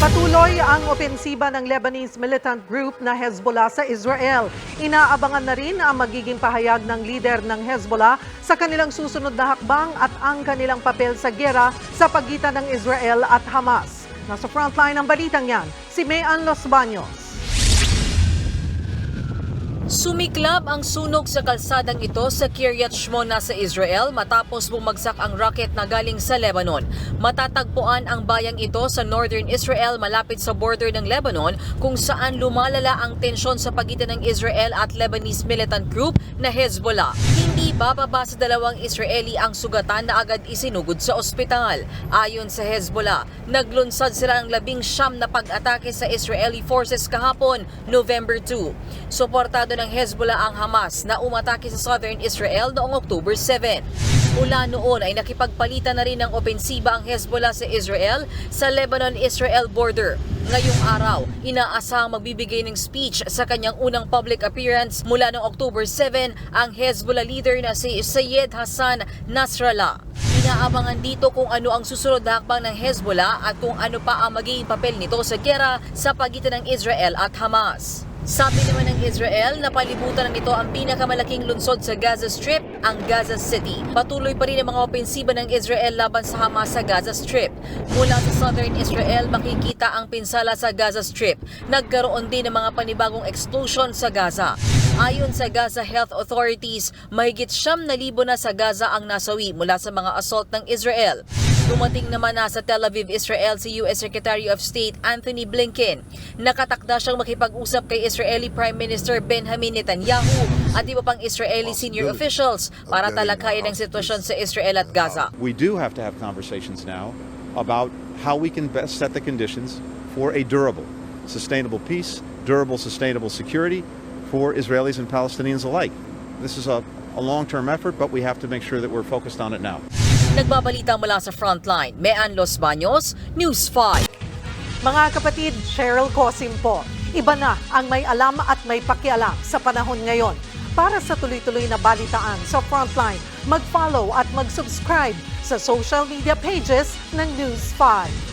Patuloy ang opensiba ng Lebanese militant group na Hezbollah sa Israel. Inaabangan na rin ang magiging pahayag ng leader ng Hezbollah sa kanilang susunod na hakbang at ang kanilang papel sa gera sa pagitan ng Israel at Hamas. Nasa frontline ng balitang yan, si Mayan Los Baños. Sumiklab ang sunog sa kalsadang ito sa Kiryat Shmona sa Israel matapos bumagsak ang rocket na galing sa Lebanon. Matatagpuan ang bayang ito sa northern Israel malapit sa border ng Lebanon kung saan lumalala ang tensyon sa pagitan ng Israel at Lebanese militant group na Hezbollah. Hindi bababa sa dalawang Israeli ang sugatan na agad isinugod sa ospital. Ayon sa Hezbollah, naglunsad sila ng labing siyam na pag-atake sa Israeli forces kahapon, November 2. Suportado ng Hezbollah ang Hamas na umatake sa southern Israel noong October 7. Mula noon ay nakipagpalitan na rin ng opensiba ang Hezbollah sa Israel sa Lebanon-Israel border. Ngayong araw, inaasahang magbibigay ng speech sa kanyang unang public appearance mula noong October 7 ang Hezbollah leader na si Sayed Hassan Nasrallah. Inaabangan dito kung ano ang susunod na hakbang ng Hezbollah at kung ano pa ang magiging papel nito sa gera sa pagitan ng Israel at Hamas. Sabi naman ng Israel na palibutan na nito ang pinakamalaking lungsod sa Gaza Strip, ang Gaza City. Patuloy pa rin ang mga opensiba ng Israel laban sa Hamas sa Gaza Strip. Mula sa southern Israel, makikita ang pinsala sa Gaza Strip. Nagkaroon din ng mga panibagong explosion sa Gaza. Ayon sa Gaza Health Authorities, mahigit siyam na libo na sa Gaza ang nasawi mula sa mga assault ng Israel. Dumating naman na sa Tel Aviv, Israel si U.S. Secretary of State Anthony Blinken. Nakatakda siyang makipag-usap kay Israeli Prime Minister Benjamin Netanyahu at iba pang Israeli senior officials para talakayin ang sitwasyon sa Israel at Gaza. We do have to have conversations now about how we can best set the conditions for a durable, sustainable peace, durable, sustainable security for Israelis and Palestinians alike. This is a, a long term effort, but we have to make sure that we're focused on it now. Nagbabalita mula sa Frontline, Mean Los Baños, News 5. Mga kapatid, Cheryl Cosim po. Iba na ang may alam at may pakialam sa panahon ngayon. Para sa tuloy-tuloy na balitaan sa Frontline, mag-follow at mag-subscribe sa social media pages ng News 5.